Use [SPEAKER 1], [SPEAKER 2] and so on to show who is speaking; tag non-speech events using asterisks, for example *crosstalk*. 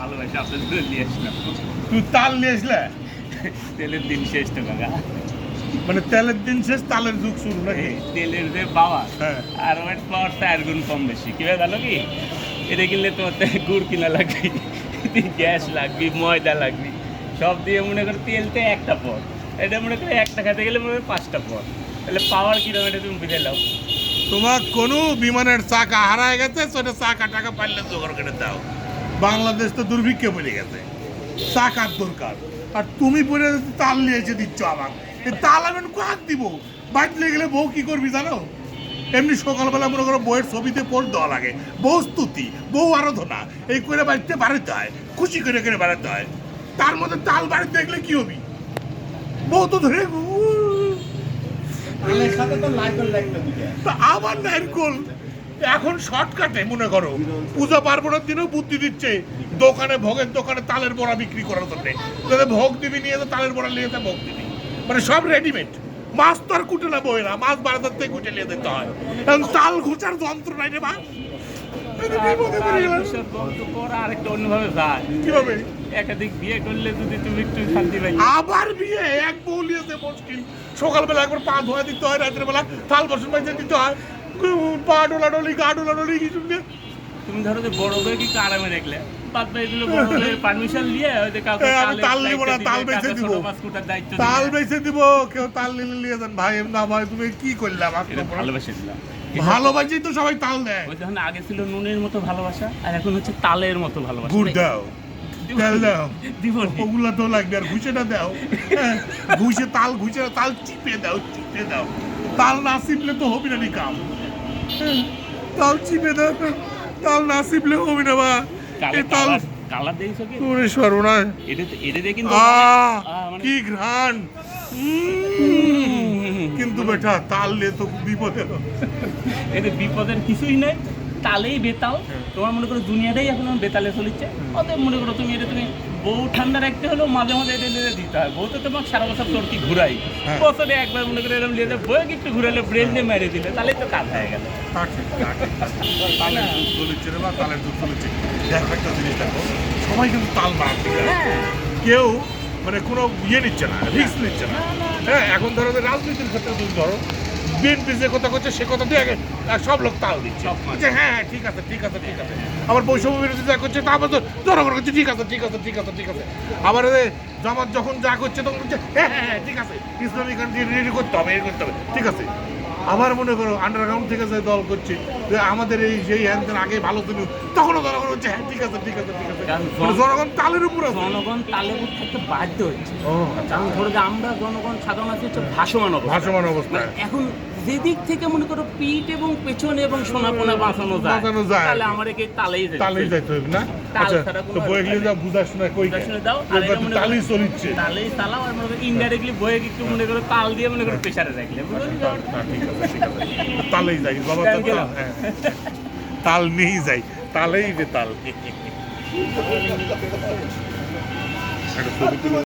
[SPEAKER 1] ভালোবাসি আপনার জন্য নিয়ে আসলাম।
[SPEAKER 2] তুই তাল নিয়ে আসলে?
[SPEAKER 1] তেলের দিন শেষ তো কাকা।
[SPEAKER 2] মানে তেলের দিন শেষ তালের যুগ শুরু নাকি?
[SPEAKER 1] তেলের যে পাওয়া
[SPEAKER 2] হ্যাঁ।
[SPEAKER 1] আর ওয়েট পাওয়ার চার গুণ কম বেশি। কি ভাই জানো কি এটা কিনলে তোমার গুড় কিনা লাগবে গ্যাস লাগবে ময়দা লাগবে। সব দিয়ে মনে করো তেলতে একটা পর এটা মনে করো একটা খেতে গেলে মনে করো পাঁচটা পর তাহলে পাওয়ার কীরকম এটা তুমি বুঝে নাও।
[SPEAKER 2] তোমার কোনো বিমানের চাকা হারায় গেছে সেটা চাকা টাকা পারলে জোগাড় করে দাও। বাংলাদেশ তো দুর্ভিক্ষে পড়ে গেছে। চাকার দরকার। আর তুমি পরে তাল নিয়ে এসে দিচ্ছ আমার এই তাল আমি কাক দিব? বাড়িতে গেলে বউ কি করবি জানো? এমনি সকালবেলা মনে করো বইয়ের ছবিতে পোস্ট দেওয়া লাগে। বউ স্তুতি বউ আরাধনা এই করে বাড়িতে বাড়াতে হয় খুশি করে করে বাড়াতে হয়। তার মধ্যে তাল বাড়িতে দেখলে কি হবি? বউ তো ধরে
[SPEAKER 3] আমের সাথে
[SPEAKER 2] এখন শর্টকাটে মনে করো। পূজা পার্বণের দিনেও বুদ্ধি দিচ্ছে দোকানে ভোগের দোকানে তালের বড়া বিক্রি করার জন্য। যাতে ভোগ দিবি নিয়ে তো তালের বড়া নিয়ে যেতে ভোগ দিবি। মানে সব রেডিমেড মাছ তো আর কুটে না বই না মাছ বারাদার থেকে কুটে নিয়ে দিতে হয়। এখন তাল ঘুচার যন্ত্র নাই রে আবার বিয়ে? এক মুশকিল। সকালবেলা একবার পা ধোয়া দিতে হয় রাতের বেলা থাল বাসন মাইজে দিতে হয়। পা ডোলা ডলি গা ডোলা ডলি কিছু
[SPEAKER 1] তুমি ধরো যে বড় কি আরামে দেখলে? বাদ বাকি বড় বই পারমিশন নিয়ে ওই কাউকে
[SPEAKER 2] আমি তাল নিবো না, তাল
[SPEAKER 1] দিবে,
[SPEAKER 2] দিব।
[SPEAKER 1] ছোট মাছ কুটার দায়িত্ব
[SPEAKER 2] তাল
[SPEAKER 1] দিবে।
[SPEAKER 2] দিব কেউ তাল নিলে নিয়ে যান। ভাই না ভাই তুমি কি করলাম
[SPEAKER 1] এটা ভালোবাসে দিলাম।
[SPEAKER 2] ভালোবাসি তো সবাই তাল দেয়।
[SPEAKER 1] ওই যখন আগে ছিল নুনের মতো ভালোবাসা আর এখন হচ্ছে তালের মতো ভালোবাসা।
[SPEAKER 2] গুড় দাও। তেল দাও। ওগুলা তো লাগবে আর ঘুষেটা দাও। হ্যাঁ, ঘুষে তাল ঘুষে তাল চিপে দাও চিপে দাও। তাল না চিপলে তো হবে না নি কাম। তাল চিপে দাও তাল না চিপলে হবে না বা এই তাল
[SPEAKER 1] কালার- কালার কি?
[SPEAKER 2] ওরে সর্বনাশ।
[SPEAKER 1] এটা এটা কিন্তু
[SPEAKER 2] আহ
[SPEAKER 1] আহ,
[SPEAKER 2] কি ঘ্রাণ। কিন্তু বেটা তাল নিয়ে তো বিপদে
[SPEAKER 1] এতে বিপদের কিছুই নাই। তালেই বেতাল। তোমার মনে করো দুনিয়াটাই এখন বেতালে চলেছে অতএব মনে করো তুমি এটা তুমি বউ ঠান্ডা রাখতে হলেও মাঝে মাঝে এটা নিয়ে দিতে হয়। বউ তো তোমাকে সারা বছর তোর কি ঘুরাই।
[SPEAKER 2] হ্যাঁ।
[SPEAKER 1] বছরে একবার মনে করে এরকম নিয়ে বই একটু ঘুরালে ব্রেন দিয়ে মেরে দিলে তাহলে তো কাজ হয়ে গেল।
[SPEAKER 2] দেখো একটা জিনিস দেখো সবাই কিন্তু তাল বাড়াচ্ছে
[SPEAKER 1] হ্যাঁ।
[SPEAKER 2] কেউ মানে কোনো ইয়ে নিচ্ছে না রিস্ক নিচ্ছে না। হ্যাঁ এখন ধরো রাজনীতির ক্ষেত্রে তুমি ধরো বিএনপি যে কথা করছে সে কথা দিয়ে সব লোক তাল দিচ্ছে। যে হ্যাঁ হ্যাঁ ঠিক আছে ঠিক আছে ঠিক আছে। আবার বৈষম্য বিরোধী যা করছে তা আবার জনগণ করছে ঠিক আছে ঠিক আছে ঠিক আছে ঠিক আছে। আবার এ জামাত যখন যা করছে তখন বলছে হ্যাঁ হ্যাঁ হ্যাঁ ঠিক আছে। ইসলামিক কান্ট্রি রেডি করতে হবে এই করতে হবে ঠিক আছে। আবার মনে করো আন্ডারগ্রাউন্ড থেকে যে দল করছে যে আমাদের এই সেই হ্যান আগে ভালো ছিল তখনও জনগণ হচ্ছে হ্যাঁ ঠিক আছে ঠিক আছে ঠিক আছে। মানে
[SPEAKER 1] জন-
[SPEAKER 2] জনগণ তালের উপর
[SPEAKER 1] জনগণ তালের উপর থাকতে বাধ্য হচ্ছে। কারণ ধরো যে আমরা জনগণ সাধারণ আছে হচ্ছে ভাসমান অবস্থা।
[SPEAKER 2] ভাসমান অবস্থায়
[SPEAKER 1] মানে এখন যেদিক থেকে মনে করো পিঠ এবং পেছনে এবং সোনাপোনা বাঁচানো যায়
[SPEAKER 2] বাঁচানো যায়।
[SPEAKER 1] তাহলে আমার একে তালেই যেতে
[SPEAKER 2] তালেই
[SPEAKER 1] হবে।
[SPEAKER 2] যাইতে হবে না আচ্ছা তো বই গেলে
[SPEAKER 1] উপায়
[SPEAKER 2] যা বুঝা শোনা কই
[SPEAKER 1] শুনে দাও, আর মনে
[SPEAKER 2] তালেই চলিচ্ছে
[SPEAKER 1] তালেই চালাও আর মনে করো ইনডাইরেক্টলি বইয়ে একটু মনে করো তাল দিয়ে মনে করো প্রেশারে রাখলে বুঝলি
[SPEAKER 2] তা- তা ঠিক আছে ঠিক আছে তালেই যাই বাবা তো
[SPEAKER 1] তাল।
[SPEAKER 2] হ্যাঁ। তাল নিয়েই যাই তালেই বে তাল *laughs* একটা ছবি তুলে